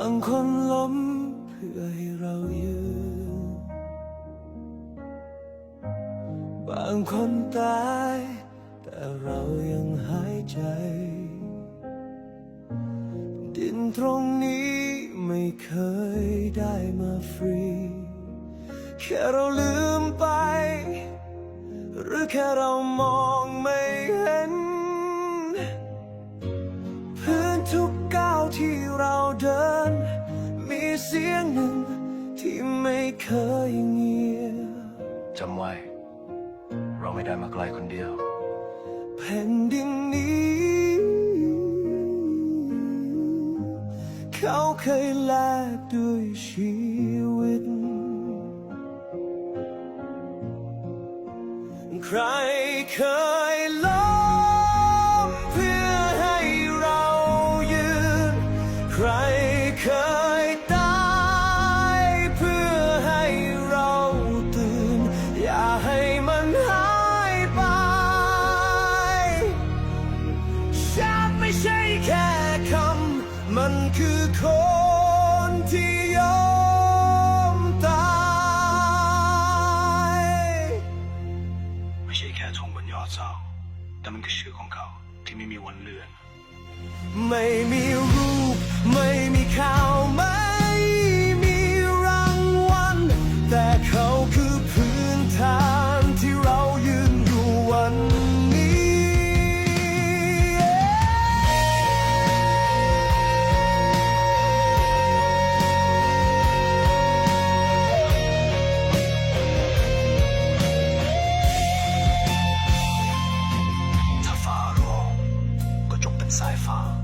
างคนล้มเพื่อให้เรายืน บางคนตาย แต่เรายังหายใจ ดินตรงนี้ไม่เคยได้มาฟรี แค่เราลืมไป หรือแค่เรามอง เสียงหนึ่งที่ไม่เคยเงียบจำไว้ เราไม่ได้มาไกลคนเดียว แผ่นดินนี้ เขาเคยแลกด้วยชีวิต ใครเคย มันคือคนที่ยอมตาย ไม่ใช่แค่ธงบนยอดเสาแต่มันคือชื่อของเขาที่ไม่มีวันเลือน ไม่มีรูป ไม่มีข่าว ไม่มีรางวัล แต่เขาคือพื้นฐาน ก็จ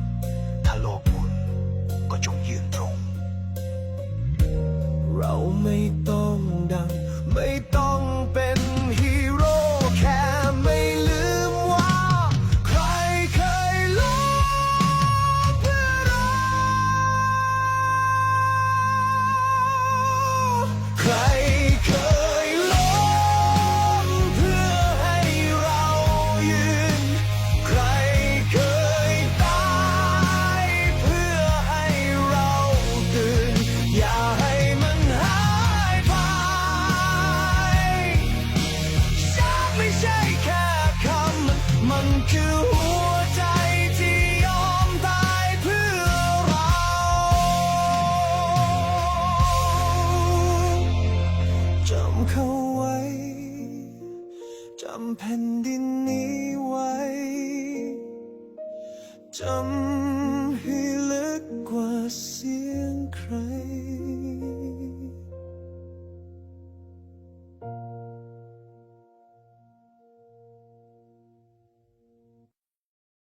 เขาไว้ จำแผ่นดินนี้ไว้ จำ